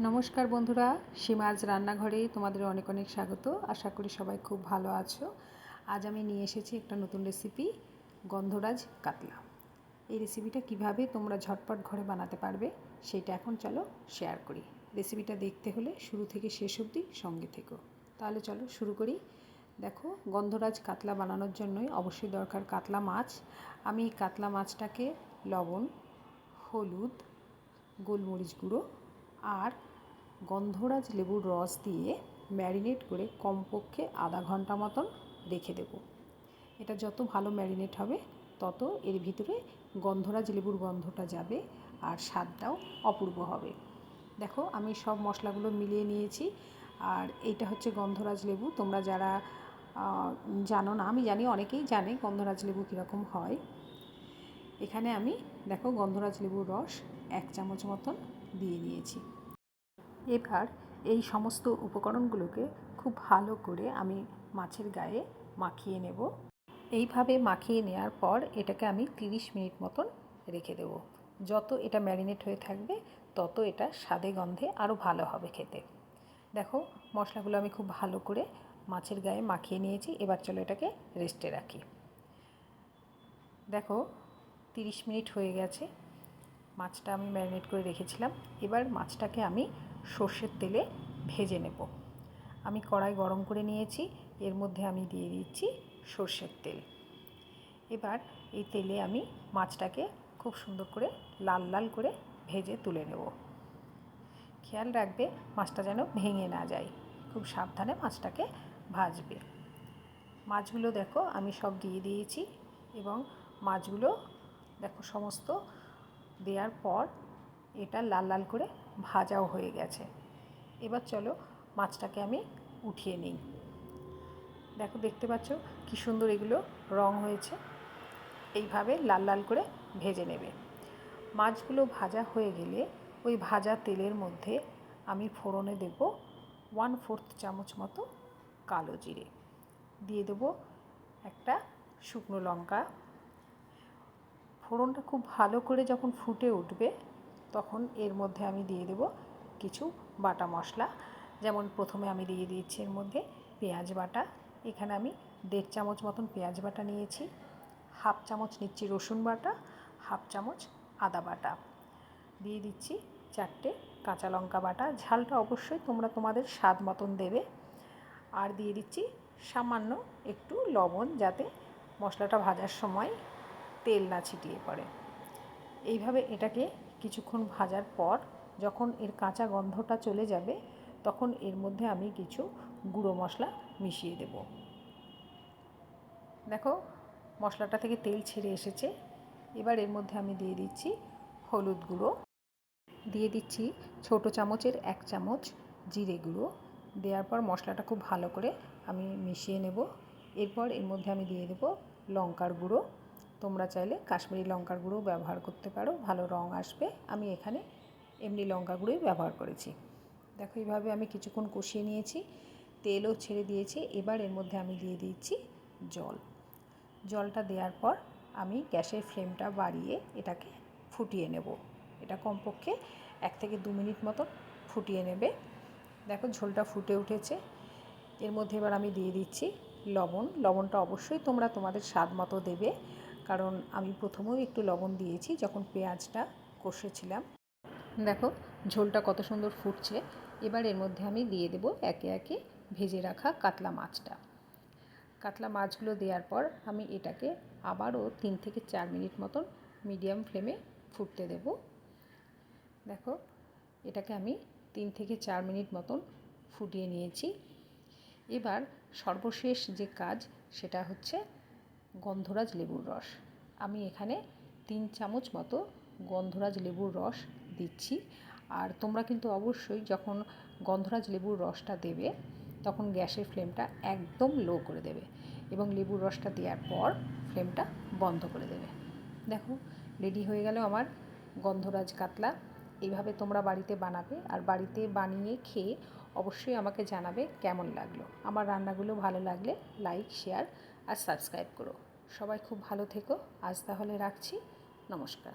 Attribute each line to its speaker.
Speaker 1: নমস্কার বন্ধুরা, সীমাজ রান্নাঘরে তোমাদের অনেক অনেক স্বাগত। আশা করি সবাই খুব ভালো আছো। আজ আমি নিয়ে এসেছি একটা নতুন রেসিপি গন্ধরাজ কাতলা। এই রেসিপিটা কীভাবে তোমরা ঝটপট ঘরে বানাতে পারবে, সেটা এখন চলো শেয়ার করি। রেসিপিটা দেখতে হলে শুরু থেকে শেষ অবধি সঙ্গে থেকো। তাহলে চলো শুরু করি। দেখো, গন্ধরাজ কাতলা বানানোর জন্যই অবশ্যই দরকার কাতলা মাছ। আমি কাতলা মাছটাকে লবণ, হলুদ, গোলমরিচ গুঁড়ো আর গন্ধরাজ লেবুর রস দিয়ে ম্যারিনেট করে কমপক্ষে আধা ঘণ্টা মতন রেখে দেব। এটা যত ভালো ম্যারিনেট হবে, তত এর ভিতরে গন্ধরাজ লেবুর গন্ধটা যাবে আর স্বাদটাও অপূর্ব হবে। দেখো, আমি সব মশলাগুলো মিলিয়ে নিয়েছি আর এইটা হচ্ছে গন্ধরাজ লেবু। তোমরা যারা জানো না, আমি জানি, অনেকেই জানে গন্ধরাজ লেবু কীরকম হয়। এখানে আমি, দেখো, গন্ধরাজ লেবুর রস এক চামচ মতন দিয়ে নিয়েছি। এবার এই সমস্ত উপকরণগুলোকে খুব ভালো করে আমি মাছের গায়ে মাখিয়ে নেব। এইভাবে মাখিয়ে নেওয়ার পর এটাকে আমি 30 মিনিট মতন রেখে দেব। যত এটা ম্যারিনেট হয়ে থাকবে, তত এটা স্বাদে গন্ধে আরও ভালো হবে খেতে। দেখো, মশলাগুলো আমি খুব ভালো করে মাছের গায়ে মাখিয়ে নিয়েছি, এবার চলো এটাকে রেস্টে রাখি। দেখো 30 মিনিট হয়ে গেছে, মাছটা আমি ম্যারিনেট করে রেখেছিলাম। এবার মাছটাকে আমি সর্ষের তেলে ভেজে নেব। আমি কড়াই গরম করে নিয়েছি, এর মধ্যে আমি দিয়ে দিচ্ছি সর্ষের তেল। এবার এই তেলে আমি মাছটাকে খুব সুন্দর করে লাল লাল করে ভেজে তুলে নেব। খেয়াল রাখবে, মাছটা যেন ভেঙে না যায়। খুব সাবধানে মাছটাকে ভাজবে। মাছগুলো দেখো, আমি সব দিয়ে দিয়েছি এবং মাছগুলো দেখো, সমস্ত দেওয়ার পর এটা লাল লাল করে ভাজাও হয়ে গেছে। এবার চলো মাছটাকে আমি উঠিয়ে নিই। দেখো, দেখতে পাচ্ছ কি সুন্দর এগুলো রং হয়েছে। এইভাবে লাল লাল করে ভেজে নেবে। মাছগুলো ভাজা হয়ে গেলে ওই ভাজা তেলের মধ্যে আমি ফোড়নে দেব ওয়ান ফোর্থ চামচ মতো কালো জিরে। দিয়ে দেব একটা শুকনো লঙ্কা। ফোড়নটা খুব ভালো করে যখন ফুটে উঠবে তখন এর মধ্যে আমি দিয়ে দেব কিছু বাটা মশলা। যেমন প্রথমে আমি দিয়ে দিয়েছি এর মধ্যে পেঁয়াজ বাটা। এখানে আমি দেড় চামচ মতন পেঁয়াজ বাটা নিয়েছি, হাফ চামচ নিচ্ছি রসুন বাটা, হাফ চামচ আদা বাটা। দিয়ে দিচ্ছি চারটে কাঁচা লঙ্কা বাটা। ঝালটা অবশ্যই তোমরা তোমাদের স্বাদ মতন দেবে। আর দিয়ে দিচ্ছি সামান্য একটু লবণ যাতে মশলাটা ভাজার সময় তেল না ছিটিয়ে পড়ে। এইভাবে এটাকে কিছুক্ষণ ভাজার পর যখন এর কাঁচা গন্ধটা চলে যাবে, তখন এর মধ্যে আমি কিছু গুঁড়ো মশলা মিশিয়ে দেব। দেখো, মশলাটা থেকে তেল ছেড়ে এসেছে। এবার এর মধ্যে আমি দিয়ে দিচ্ছি হলুদ গুঁড়ো। দিয়ে দিচ্ছি ছোট চামচের এক চামচ জিরে গুঁড়ো। দেওয়ার পর মশলাটা খুব ভালো করে আমি মিশিয়ে নেব। এরপর এর মধ্যে আমি দিয়ে দেব লঙ্কার গুঁড়ো। তোমরা চাইলে কাশ্মীরি লঙ্কার গুঁড়ো ব্যবহার করতে পারো, ভালো রং আসবে। আমি এখানে এমনি লঙ্কা গুঁড়োই ব্যবহার করেছি। দেখো, এইভাবে আমি কিছুক্ষণ কষিয়ে নিয়েছি, তেলও ছেড়ে দিয়েছি, এবার এর মধ্যে আমি দিয়ে দিচ্ছি জল। জলটা দেওয়ার পর আমি গ্যাসের ফ্লেমটা বাড়িয়ে এটাকে ফুটিয়ে নেব। এটা কমপক্ষে এক থেকে দু মিনিট মতন ফুটিয়ে নেবে। দেখো, ঝোলটা ফুটে উঠেছে। এর মধ্যে এবার আমি দিয়ে দিচ্ছি লবণ। লবণটা অবশ্যই তোমরা তোমাদের স্বাদ মতো দেবে। কারণ আমি প্রথমেও একটু লবণ দিয়েছি যখন পেঁয়াজটা কষেছিলাম। দেখো, ঝোলটা কত সুন্দর ফুটছে। এবার এর মধ্যে আমি দিয়ে দেব একে একে ভেজে রাখা কাতলা মাছটা। কাতলা মাছগুলো দেওয়ার পর আমি এটাকে আবারও তিন থেকে চার মিনিট মতন মিডিয়াম ফ্লেমে ফুটতে দেব। দেখো, এটাকে আমি তিন থেকে চার মিনিট মতন ফুটিয়ে নিয়েছি। এবার সর্বশেষ যে কাজ সেটা হচ্ছে গন্ধরাজ লেবুর রস। আমি এখানে তিন চামচ মতো গন্ধরাজ লেবুর রস দিচ্ছি। আর তোমরা কিন্তু অবশ্যই যখন গন্ধরাজ লেবুর রসটা দেবে, তখন গ্যাসের ফ্লেমটা একদম লো করে দেবে এবং লেবুর রসটা দেওয়ার পর ফ্লেমটা বন্ধ করে দেবে। দেখো, রেডি হয়ে গেল আমার গন্ধরাজ কাতলা। এইভাবে তোমরা বাড়িতে বানাবে আর বাড়িতে বানিয়ে খেয়ে অবশ্যই আমাকে জানাবে কেমন লাগল। আমার রান্নাগুলো ভালো লাগলে লাইক শেয়ার আর সাবস্ক্রাইব করো। সবাই খুব ভালো থেকো। আজ তাহলে রাখছি। নমস্কার।